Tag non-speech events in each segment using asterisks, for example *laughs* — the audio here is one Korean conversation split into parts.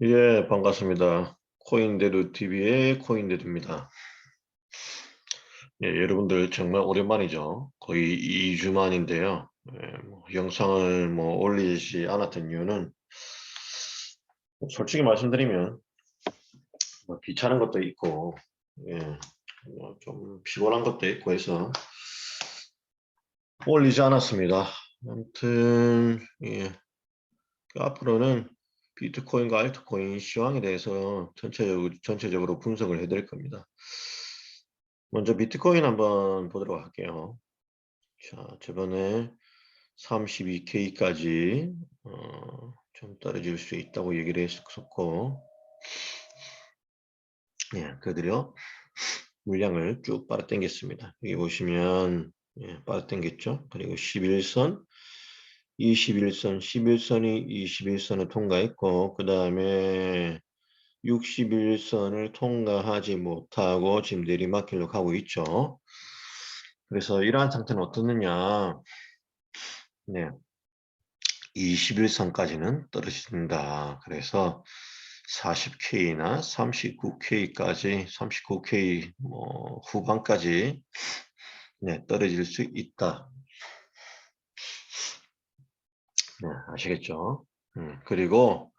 예, 반갑습니다. 코인데드 TV의 코인데드입니다. 예, 여러분들 정말 오랜만이죠. 거의 2주 만인데요. 예, 뭐 영상을 뭐 올리지 않았던 이유는 뭐 솔직히 말씀드리면 뭐 귀찮은 것도 있고 예, 뭐 좀 피곤한 것도 있고 해서 올리지 않았습니다. 아무튼 예, 그 앞으로는 비트코인과 알트코인 시황에 대해서 전체적으로, 전체적으로 분석을 해드릴 겁니다. 먼저 비트코인 한번 보도록 할게요. 자, 저번에 32K까지 어, 좀 떨어질 수 있다고 얘기를 했었고 예, 그들요 물량을 쭉 빨아당겼습니다. 여기 보시면 예, 빨아당겼죠. 그리고 11선 21선, 11선이 21선을 통과했고 그 다음에 61선을 통과하지 못하고 지금 내리막길로 가고 있죠. 그래서 이러한 상태는 어떻느냐. 네. 21선까지는 떨어진다. 그래서 40K나 39K까지, 39K 뭐 후반까지 네, 떨어질 수 있다. 네, 아시겠죠? 음, 그리고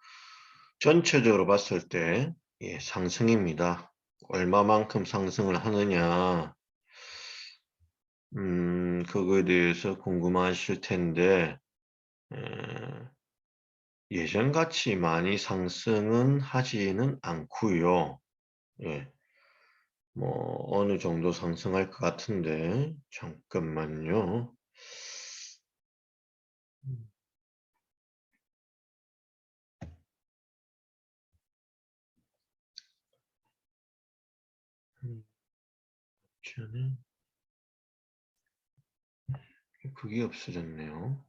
전체적으로 봤을 때 예, 상승입니다. 얼마만큼 상승을 하느냐 음, 그거에 대해서 궁금하실 텐데 에, 예전같이 많이 상승은 하지는 않고요. 예, 뭐 어느 정도 상승할 것 같은데 잠깐만요. 저는 그게 없어졌네요.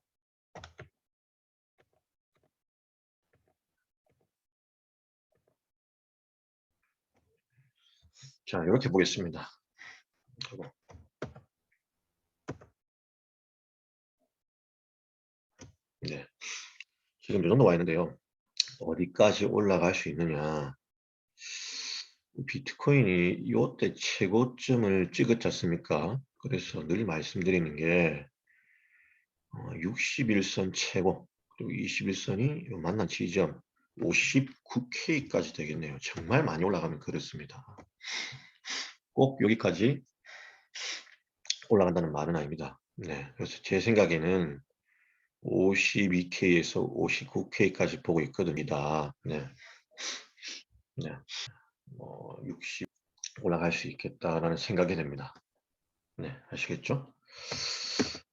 자, 이렇게 보겠습니다. 네. 지금 이 정도 와 있는데요. 어디까지 올라갈 수 있느냐. 비트코인이 이때 최고점을 찍었지 않습니까? 그래서 늘 말씀드리는 게 61선 어, 최고 그리고 21선이 만난 지점 59K까지 되겠네요. 정말 많이 올라가면 그렇습니다. 꼭 여기까지 올라간다는 말은 아닙니다. 네, 그래서 제 생각에는 52K에서 59K까지 보고 있거든요. 네. 네. 뭐 60 올라갈 수 있겠다라는 생각이 됩니다. 네, 아시겠죠?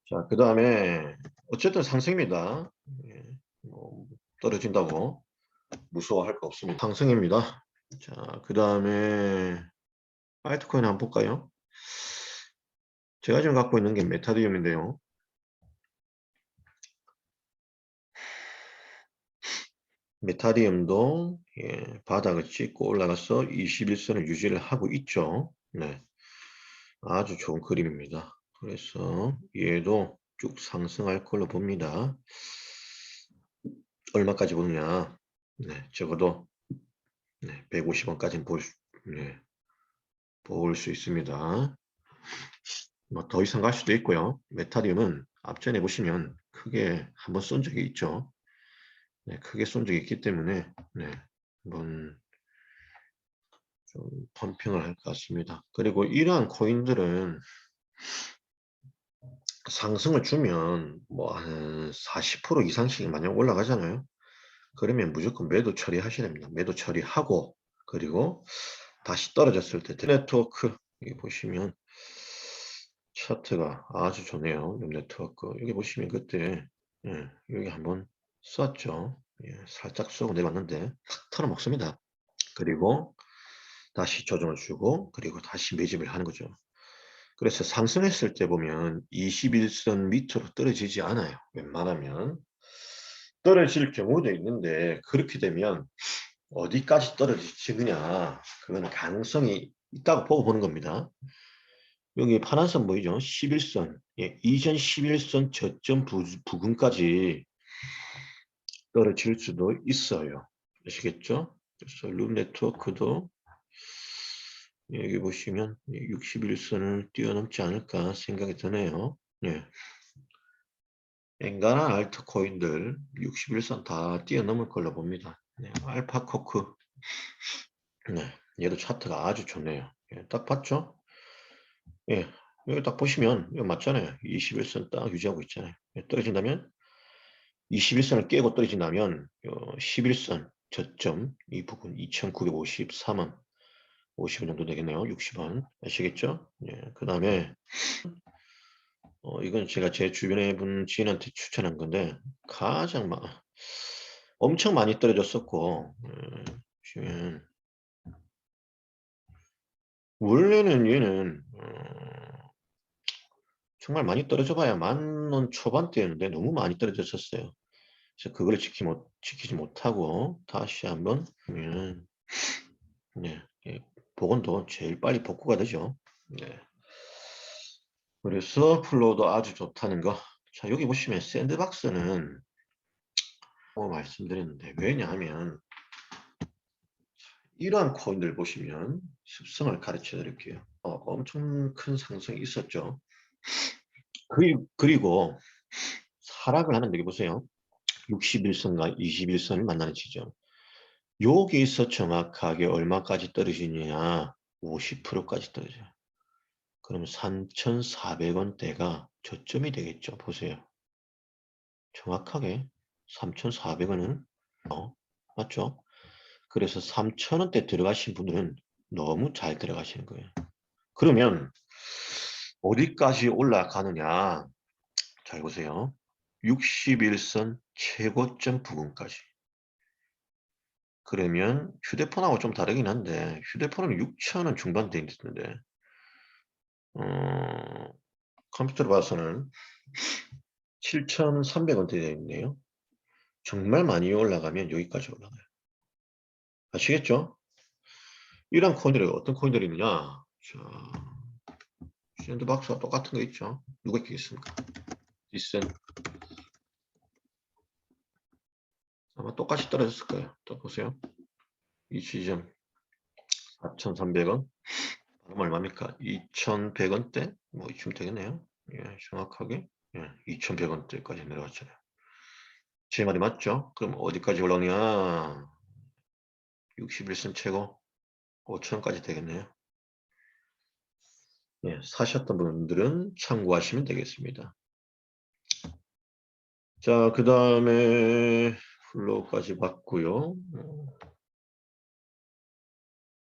자, 그 다음에 어쨌든 상승입니다. 예, 뭐 떨어진다고 무서워할 거 없습니다. 상승입니다. 자, 그 다음에 알트코인 한번 볼까요? 제가 지금 갖고 있는 게 메타디움인데요. 메타리움도 예, 바닥을 찍고 올라가서 21선을 유지를 하고 있죠. 네. 아주 좋은 그림입니다. 그래서 얘도 쭉 상승할 걸로 봅니다. 얼마까지 보느냐. 네, 적어도 네, 150원까지는 볼, 네, 볼수 있습니다. 뭐 더 이상 갈 수도 있고요. 메타리움은 앞전에 보시면 크게 한번 쏜 적이 있죠. 네, 크게 쏜 적이 있기 때문에 네, 한번 좀 펌핑을 할 것 같습니다. 그리고 이러한 코인들은 상승을 주면 뭐 한 40% 이상씩 만약 올라가잖아요. 그러면 무조건 매도 처리하셔야 됩니다. 매도 처리하고 그리고 다시 떨어졌을 때 네트워크 여기 보시면 차트가 아주 좋네요. 네트워크 여기 보시면 그때 예, 여기 한번 쐈죠. 예, 살짝 쏘고 내봤는데 탁 털어먹습니다. 그리고 다시 조정을 주고 그리고 다시 매집을 하는 거죠. 그래서 상승했을 때 보면 21선 밑으로 떨어지지 않아요. 웬만하면 떨어질 경우도 있는데 그렇게 되면 어디까지 떨어지느냐 그거는 가능성이 있다고 보고 보는 겁니다. 여기 파란선 보이죠? 11선 예, 이전 11선 저점 부, 부근까지 떨어질 수도 있어요. 아시겠죠? 그래서 룸 네트워크도 여기 보시면 61선을 뛰어넘지 않을까 생각이 드네요. 예. 엔간한 알트코인들 61선 다 뛰어넘을 걸로 봅니다. 네, 알파코크 네, 얘도 차트가 아주 좋네요. 예, 딱 봤죠? 예, 여기 딱 보시면 이거 맞잖아요. 21선 딱 유지하고 있잖아요. 예, 떨어진다면 21선을 깨고 떨어진다면 11선 저점 이 부분 2953원 50원 정도 되겠네요. 60원 아시겠죠? 예, 그 다음에 어, 이건 제가 제 주변에 분 지인한테 추천한 건데 가장 막 엄청 많이 떨어졌었고 예, 원래는 얘는 어, 정말 많이 떨어져 봐야 만 원 초반대였는데 너무 많이 떨어졌었어요. 그래서 그걸 지키 못, 지키지 못하고 다시 한번 보면 네, 예, 복원도 제일 빨리 복구가 되죠. 네. 그래서 플로우도 아주 좋다는 거. 자 여기 보시면 샌드박스는 뭐 말씀드렸는데 왜냐하면 이러한 코인들 보시면 습성을 가르쳐 드릴게요. 어, 엄청 큰 상승이 있었죠. 그리, 그리고 하락을 하는 여기 보세요. 61선과 21선을 만나는 지점. 여기서 정확하게 얼마까지 떨어지느냐 50%까지 떨어져요. 그럼 3,400원대가 저점이 되겠죠. 보세요. 정확하게 3,400원은 어, 맞죠? 그래서 3,000원대 들어가신 분들은 너무 잘 들어가시는 거예요. 그러면 어디까지 올라가느냐 잘 보세요. 61선 최고점 부근까지. 그러면 휴대폰하고 좀 다르긴 한데 휴대폰은 6,000원 중반대 있는데 어, 컴퓨터로 봐서는 7,300원대 되어 있네요. 정말 많이 올라가면 여기까지 올라가요. 아시겠죠? 이런 코인들이 어떤 코인들이 있느냐? 자, 샌드박스와 똑같은 거 있죠? 누가 있겠습니까? 디센 아마 똑같이 떨어졌을 거예요. 또 보세요. 이 지점 4,300원 그럼 얼마입니까? 2,100원대? 뭐 이쯤 되겠네요. 예, 정확하게 예, 2,100원대까지 내려갔잖아요. 제 말이 맞죠? 그럼 어디까지 올라오냐? 61선 최고 5천원까지 되겠네요. 예, 사셨던 분들은 참고하시면 되겠습니다. 자, 그 다음에 플로우까지 봤고요.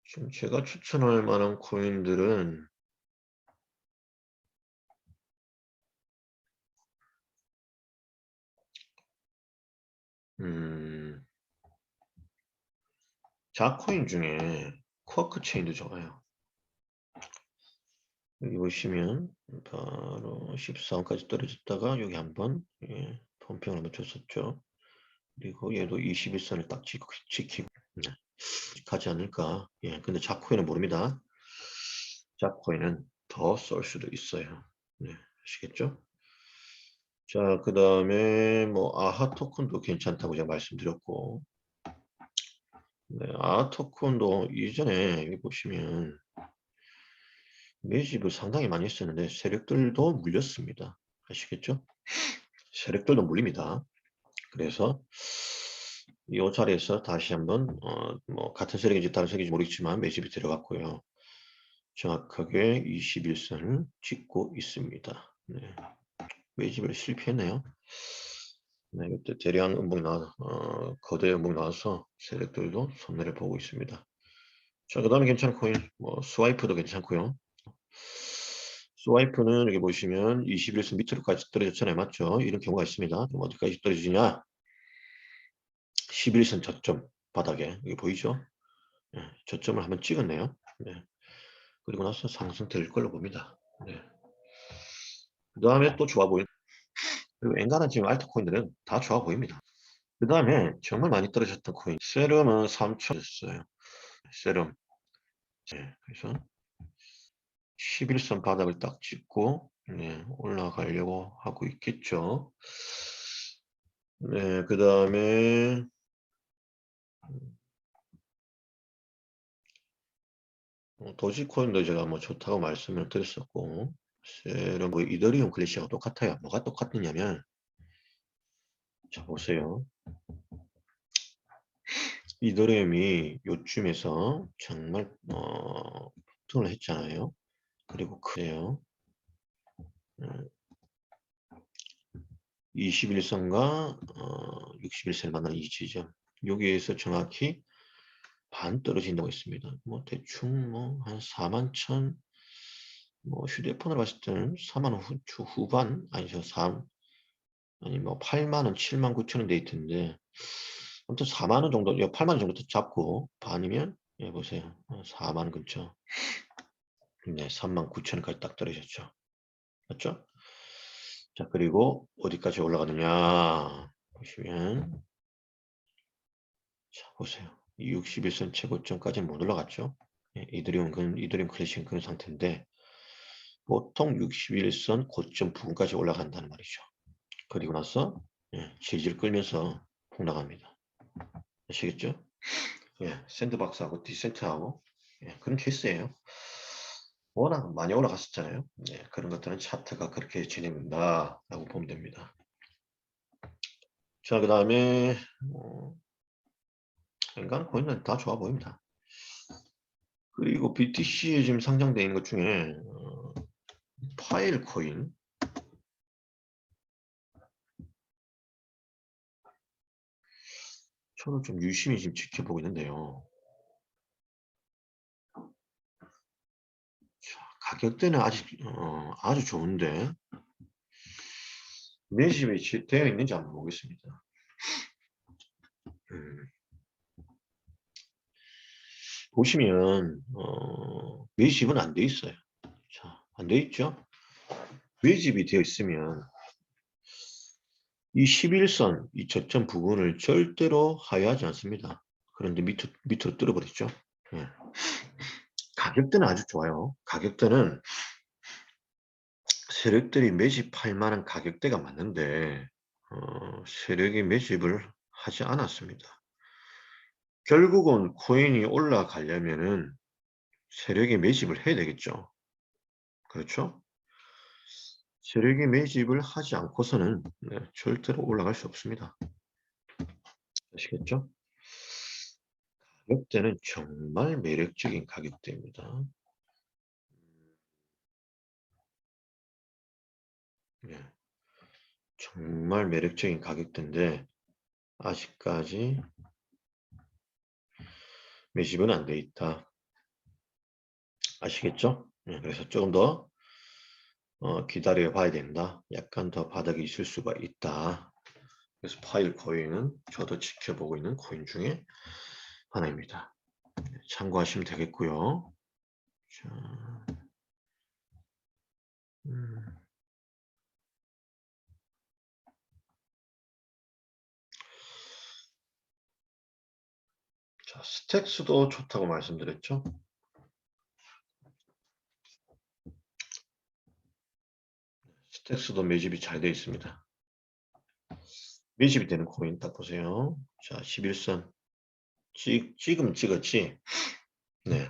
지금 제가 추천할 만한 코인들은 음, 자코인 중에 쿼크 체인도 좋아요. 여기 보시면 바로 14원까지 떨어졌다가 여기 한번 예, 펌핑을 한번 줬었죠. 그리고 얘도 21선을 딱 지키고, 네. 가지 않을까. 예, 근데 자코인은 모릅니다. 자코인은 더쏠 수도 있어요. 네, 아시겠죠? 자, 그 다음에 뭐 아하 토큰도 괜찮다고 제가 말씀드렸고 네, 아하 토큰도 이전에 여기 보시면 매집을 상당히 많이 했었는데 세력들도 물렸습니다. 아시겠죠? 세력들도 물립니다. 그래서 이 자리에서 다시 한번 어, 뭐 같은 세력인지 다른 세력인지 모르겠지만 매집이 들어갔고요. 정확하게 21선을 찍고 있습니다. 네. 매집을 실패했네요. 네, 그때 대량 음봉이 나, 어, 거대 음봉이 나와서 세력들도 손해를 보고 있습니다. 자, 그 다음에 코인, 뭐 스와이프도 괜찮고요. 스와이프는 여기 보시면 21선 밑으로까지 떨어졌잖아요. 맞죠? 이런 경우가 있습니다. 그럼 어디까지 떨어지냐? 11선 저점 바닥에 여기 보이죠? 네, 저점을 한번 찍었네요. 네. 그리고 나서 상승 될 걸로 봅니다. 네. 그 다음에 또 좋아 보이는 그리고 엔간한 지금 알트코인들은 다 좋아 보입니다. 그 다음에 정말 많이 떨어졌던 코인 세럼은 3천였어요. 세럼 네, 그래서 11선 바닥을 딱 찍고 네, 올라가려고 하고 있겠죠. 네, 그 다음에 어, 도지코인도 제가 뭐 좋다고 말씀을 드렸었고, 실은 뭐 이더리움 클래시하고 똑같아요. 뭐가 똑같느냐면, 자 보세요. 이더리움이 요쯤에서 정말 어, 폭등을 했잖아요. 그리고 그래요. 21선과 어, 61선을 만나는 이 지점. 여기에서 정확히 반 떨어진다고 했습니다. 뭐 대충 뭐한 4만 천, 뭐 휴대폰으로 봤을 때는 4만 후, 후반 아니죠 3 아니 뭐 8만 원, 7만 9천 원 데이트인데 아무튼 4만 원 정도, 8만 원 정도 잡고 반이면 예 보세요 4만 원 근처. 네, 3만 9천 원까지 딱 떨어졌죠. 맞죠? 자 그리고 어디까지 올라가느냐 보시면 자 보세요. 61선 최고점까지는 못 올라갔죠. 예, 이드리움 그 이드리움 클래식 그런 상태인데 보통 61선 고점 부근까지 올라간다는 말이죠. 그리고 나서 예, 질질 끌면서 폭락합니다. 아시겠죠? 예, 샌드박스하고 디센트하고 예, 그런 케이스예요. 워낙 많이 올라갔었잖아요. 예, 그런 것들은 차트가 그렇게 진행된다라고 보면 됩니다. 자, 그 다음에 어, 인간 코인은 다 좋아 보입니다. 그리고 BTC에 지금 상장되어 있는 것 중에 어, 파일 코인 저도 좀 유심히 지금 지켜보고 있는데요. 자, 가격대는 아직 어, 아주 좋은데 매집이 되어 있는지 한번 보겠습니다. 음. 보시면 어, 매집은 안 돼 있어요. 자, 안돼 있죠? 매집이 되어 있으면 이 11선, 이 저점 부분을 절대로 하회하지 않습니다. 그런데 밑으로, 밑으로 뚫어버렸죠. 예. 가격대는 아주 좋아요. 가격대는 세력들이 매집할 만한 가격대가 맞는데 어, 세력이 매집을 하지 않았습니다. 결국은 코인이 올라가려면은 세력이 매집을 해야 되겠죠. 그렇죠? 세력이 매집을 하지 않고서는 네, 절대로 올라갈 수 없습니다. 아시겠죠? 가격대는 정말 매력적인 가격대입니다. 네. 정말 매력적인 가격대인데 아직까지 매집은 안 돼 있다. 아시겠죠? 네, 그래서 조금 더 어, 기다려 봐야 된다. 약간 더 바닥이 있을 수가 있다. 그래서 파일 코인은 저도 지켜보고 있는 코인 중에 하나입니다. 참고하시면 되겠고요. 자, 음. 자, 스택스도 좋다고 말씀드렸죠. 스택스도 매집이 잘 되어 있습니다. 매집이 되는 코인 딱 보세요. 자, 11선. 찍, 지금 찍었지. 네.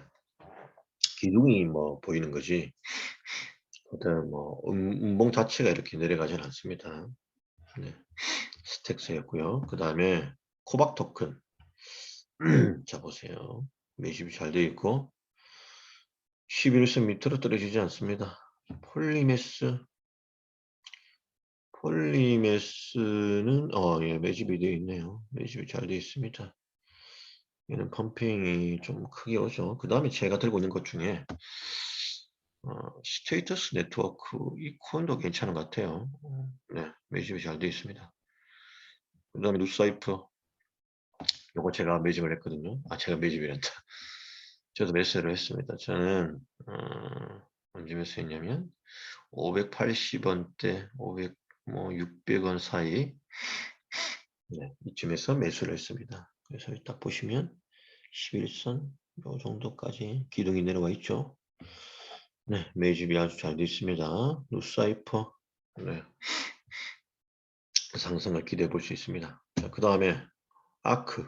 기둥이 뭐 보이는 거지. 그다음 뭐 음, 음봉 자체가 이렇게 내려가지는 않습니다. 네. 스택스였고요. 그 다음에 코박 토큰. *clears throat* 자 보세요. 매집이 잘 되어 있고 11선 밑으로 떨어지지 않습니다. 폴리메스 폴리메스는 어, 예, 매집이 되어 있네요. 매집이 잘 되어 있습니다. 얘는 펌핑이 좀 크게 오죠. 그 다음에 제가 들고 있는 것 중에 어, 스테이터스 네트워크 이 코인도 괜찮은 것 같아요. 네, 매집이 잘 되어 있습니다. 그 다음에 루사이프 요거 제가 매집을 했거든요. 아 제가 매집이랬다. *laughs* 저도 매수를 했습니다. 저는 어, 언제 매수했냐면 580원대 500, 뭐 600원 사이 네, 이쯤에서 매수를 했습니다. 그래서 딱 보시면 11선 요 정도까지 기둥이 내려와 있죠. 네, 매집이 아주 잘 되어 있습니다. 루사이퍼 네. 상승을 기대해 볼 수 있습니다. 자, 그 다음에 아크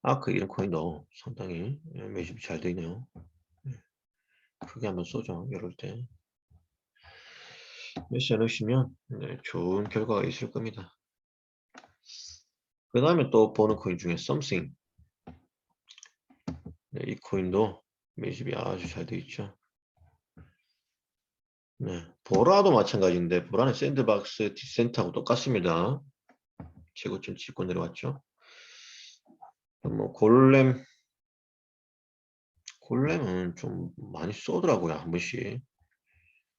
아크 이런 코인도 상당히 예, 매집이 잘 되네요. 예. 크게 한번 쏘죠. 이럴 때. 몇시 넣으시면 네, 좋은 결과가 있을 겁니다. 그 다음에 또 보는 코인 중에 something. 네, 이 코인도 매집이 아주 잘 되어 있죠. 네, 보라도 마찬가지인데 보라는 샌드박스 디센트하고 똑같습니다. 최고점 찍고 내려왔죠. 뭐 골렘 골렘은 좀 많이 쏘더라고요 한 번씩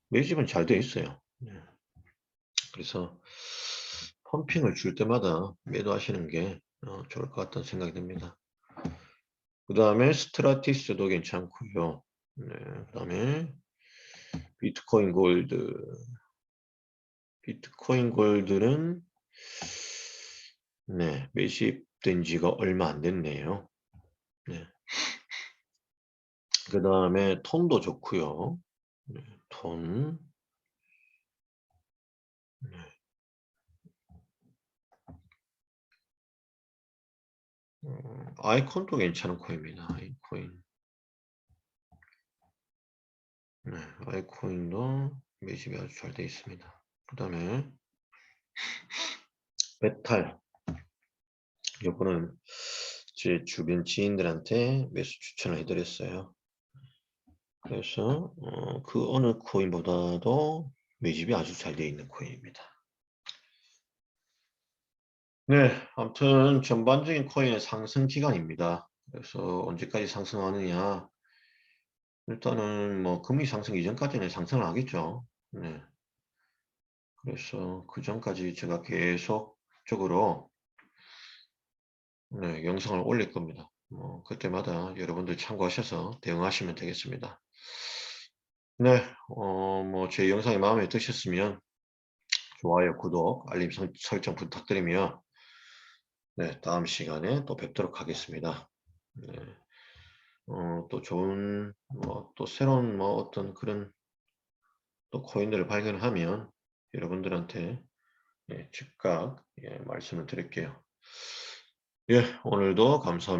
매집은 잘 되어 있어요. 네. 그래서 펌핑을 줄 때마다 매도하시는 게 어, 좋을 것 같다는 생각이 듭니다. 그 다음에 스트라티스도 괜찮고요. 네, 그 다음에 비트코인 골드 비트코인 골드는 네, 매집된 지가 얼마 안 됐네요. 네. 그 다음에 톤도 좋고요. 네, 톤. 네. 음, 아이콘도 괜찮은 코인입니다. 아이코인. 네, 아이코인도 매집이 아주 잘 되어 있습니다. 그 다음에 메탈. 요거는 제 주변 지인들한테 매수 추천을 해드렸어요. 그래서 어, 그 어느 코인보다도 매집이 아주 잘 되어 있는 코인입니다. 네, 아무튼 전반적인 코인의 상승 기간입니다. 그래서 언제까지 상승하느냐 일단은 뭐 금리 상승 이전까지는 상승을 하겠죠. 네. 그래서 그 전까지 제가 계속적으로 네, 영상을 올릴 겁니다. 뭐 그때마다 여러분들 참고하셔서 대응하시면 되겠습니다. 네, 어, 뭐 제 영상이 마음에 드셨으면 좋아요, 구독, 알림 설정 부탁드리며 네, 다음 시간에 또 뵙도록 하겠습니다. 네. 어, 또 좋은 뭐 또 새로운 뭐 어떤 그런 또 코인들을 발견하면 여러분들한테 예, 즉각 예, 말씀을 드릴게요. 예, 오늘도 감사합니다.